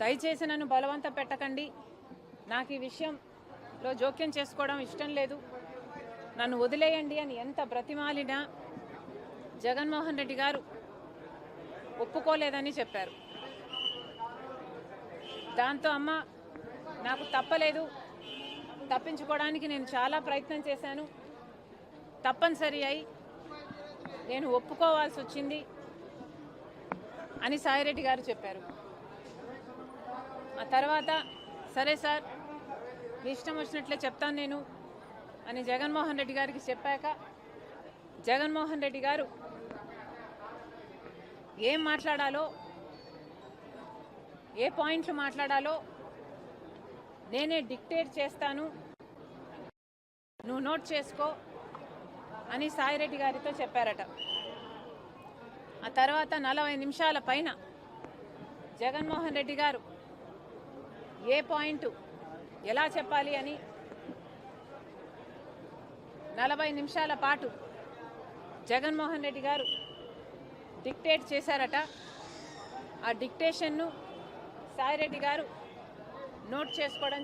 దయచేసి నన్ను బలవంత పెట్టకండి. నాకు ఈ విషయంలో జోక్యం చేసుకోవడం ఇష్టం లేదు. నన్ను వదిలేయండి అని ఎంత బ్రతిమాలినా జగన్మోహన్ రెడ్డి గారు ఒప్పుకోలేదని చెప్పారు. దాంతో అమ్మ నాకు తప్పలేదు. తప్పించుకోవడానికి నేను చాలా ప్రయత్నం చేశాను. తప్పనిసరి అయి నేను ఒప్పుకోవాల్సి వచ్చింది అని సాయిరెడ్డి గారు చెప్పారు. ఆ తర్వాత సరే సార్ మీ ఇష్టం వచ్చినట్లే చెప్తాను నేను అని జగన్మోహన్ రెడ్డి గారికి చెప్పాక జగన్మోహన్ రెడ్డి గారు ఏం మాట్లాడాలో ఏ పాయింట్లు మాట్లాడాలో నేనే డిక్టేట్ చేస్తాను. నువ్వు నోట్ చేసుకో అని సాయిరెడ్డి గారితో చెప్పారట. ఆ తర్వాత నలభై నిమిషాల పైన జగన్మోహన్ రెడ్డి గారు ఏ పాయింట్? ఎలా చెప్పాలి అని? నలభై నిమిషాల పాటు జగన్మోహన్ రెడ్డి గారు డిక్టేట్ చేశారట. ఆ డిక్టేషన్ను సాయిరెడ్డి గారు నోట్ చేసుకోవడం